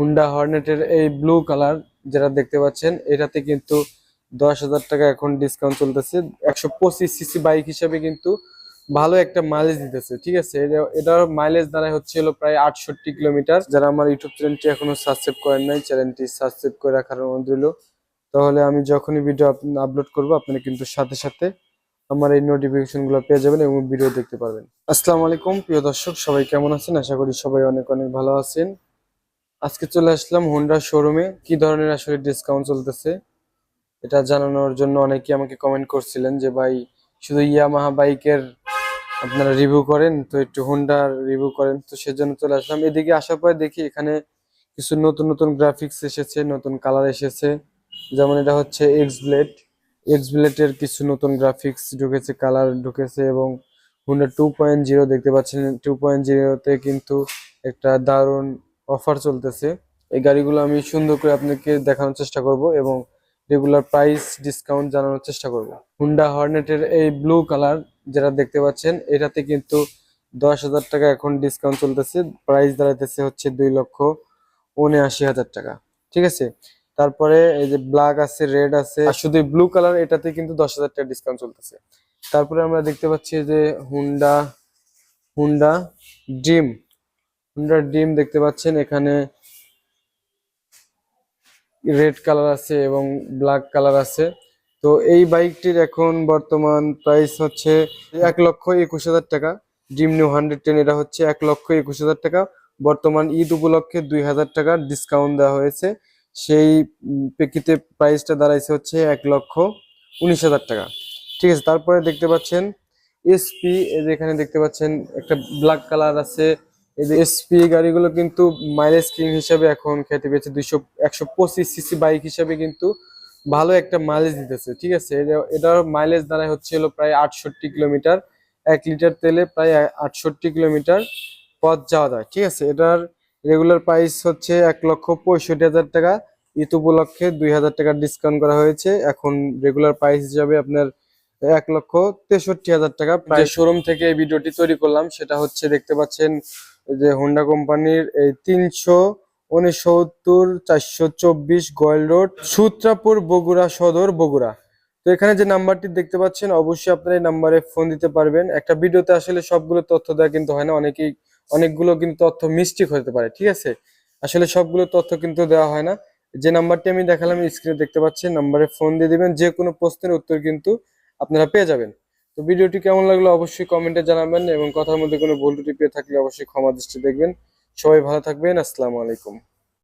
Honda হর্নেটের এই blue colour যেটা দেখতে পাচ্ছেন, এটাতে কিন্তু দশ হাজার টাকা এখন ডিসকাউন্ট চলতেছে। একশো পঁচিশ সিসি বাইক হিসাবে কিন্তু ভালো একটা মাইলেজ দিতেছে, ঠিক আছে? এটা- এটার মাইলেজ দাঁড়ায় হচ্ছে হলো প্রায় আটষট্টি কিলোমিটার যারা আমার ইউটিউব চ্যানেলটি এখনও সাবস্ক্রাইব করেন নাই চ্যানেলটি সাবস্ক্রাইব করে রাখার অনুরোধ রইল। তাহলে আমি যখনই ভিডিও আপলোড করব, আপনারা কিন্তু সাথে সাথে আমার এই নোটিফিকেশনগুলো পেয়ে যাবেন এবং ভিডিও দেখতে পারবেন। আসসালামু আলাইকুম, প্রিয় দর্শক, সবাই কেমন আছেন? আশা করি সবাই অনেক অনেক ভালো আছেন। আজকে চলে আসলাম হোন্ডা শোরুমে কি ধরনের আসলে ডিসকাউন্ট চলতেছে? এটা জানানোর জন্য অনেকে আমাকে কমেন্ট করছিলেন যে, ভাই, শুধু ইয়ামাহা বাইকের আপনারা রিভিউ করেন, তো একটু হোন্ডার রিভিউ করেন। তো সেজন্য চলে আসলাম। এদিকে আসার পরে দেখি এখানে কিছু নতুন নতুন গ্রাফিক্স এসেছে, নতুন কালার এসেছে। যেমন এটা হচ্ছে এক্স ব্লেড এক্স ব্লেডের কিছু নতুন গ্রাফিক্স ঢুকেছে কালার ঢুকেছে এবং হুন্ডা টু পয়েন্ট জিরো দেখতে পাচ্ছেন। টু পয়েন্ট জিরোতে কিন্তু একটা দারুণ অফার চলতেছে। এই গাড়িগুলো আমি সুন্দর করে আপনাকে দেখানোর চেষ্টা করব এবং রেগুলার প্রাইস ডিসকাউন্ট জানানোর চেষ্টা করব। হুন্ডা হর্নেটের এই ব্লু কালার যেটা দেখতে পাচ্ছেন, এটাতে কিন্তু দশ হাজার টাকা এখন ডিসকাউন্ট চলতেছে। প্রাইস দাঁড়াইতেছে হচ্ছে দুই লক্ষ উনআশি হাজার টাকা। ঠিক আছে? তারপরে এই যে ব্ল্যাক আছে, রেড আছে শুধু ব্লু কালার, এটাতে কিন্তু দশ হাজার টাকা ডিসকাউন্ট চলতেছে। তারপরে আমরা দেখতে পাচ্ছি যে হুন্ডা হুন্ডা ড্রিম হুন্ডা ডিম দেখতে পাচ্ছেন, এখানে রেড কালার আছে এবং ব্ল্যাক কালার আছে। তো এই বাইকটির এখন বর্তমান প্রাইস হচ্ছে এক লক্ষ একুশ হাজার টাকা ড্রিম নিউ হান্ড্রেড টেন, এটা হচ্ছে এক লক্ষ একুশ হাজার টাকা। বর্তমান ঈদ উপলক্ষে দুই হাজার টাকার ডিসকাউন্ট দেওয়া হয়েছে। সেই প্রেক্ষিতে প্রাইসটা দাঁড়াইছে হচ্ছে এক লক্ষ উনিশ হাজার টাকা। ঠিক আছে, তারপরে দেখতে পাচ্ছেন এসপি এখানে দেখতে পাচ্ছেন, একটা ব্ল্যাক কালার আছে। এই এসপি গাড়িগুলো কিন্তু মাইলেজ কিং হিসাবে এখন খ্যাতি পেয়েছে দুইশো, একশো পঁচিশ সিসি বাইক হিসাবে কিন্তু ভালো একটা মাইলেজ দিতেছে, ঠিক আছে? এটা- এটার মাইলেজ দাঁড়ায় হচ্ছে হলো প্রায় আটষট্টি কিলোমিটার, এক লিটার তেলে প্রায় আটষট্টি কিলোমিটার পথ যাওয়া যায়, ঠিক আছে? এটার রেগুলার প্রাইস হচ্ছে এক লক্ষ পঁয়ষট্টি হাজার টাকা। ঈদ উপলক্ষে দুই হাজার টাকা ডিসকাউন্ট করা হয়েছে। এখন রেগুলার প্রাইস হিসাবে আপনার এক লক্ষ তেষট্টি হাজার টাকা। প্রায় শোরুম থেকে এই ভিডিওটি তৈরি করলাম, সেটা হচ্ছে দেখতে পাচ্ছেন যে হোন্ডা কোম্পানির এই তিনশো উনসত্তর, চারশো চব্বিশ গয়েল রোড সূত্রাপুর, বগুড়া সদর, বগুড়া। তো এখানে যে নাম্বারটি দেখতে পাচ্ছেন, অবশ্যই আপনারা এই নাম্বারে ফোন দিতে পারবেন। একটা ভিডিওতে আসলে সবগুলো তথ্য দেওয়া কিন্তু হয় না, অনেকেই, অনেকগুলো কিন্তু তথ্য মিস্টেক হতে পারে, ঠিক আছে? আসলে সবগুলো তথ্য কিন্তু দেওয়া হয় না। যে নাম্বারটি আমি দেখালাম স্ক্রিনে দেখতে পাচ্ছেন, নাম্বারে ফোন দিয়ে দিবেন যে কোনো প্রশ্নের উত্তর কিন্তু আপনারা পেয়ে যাবেন। তো ভিডিওটি কেমন লাগল অবশ্যই কমেন্টে জানাবেন এবং কথার মধ্যে কোনো ভুল টুটি পেয়ে থাকলে অবশ্যই ক্ষমা দৃষ্টি দেখবেন। সবাই ভালো থাকবেন। আসসালামু আলাইকুম।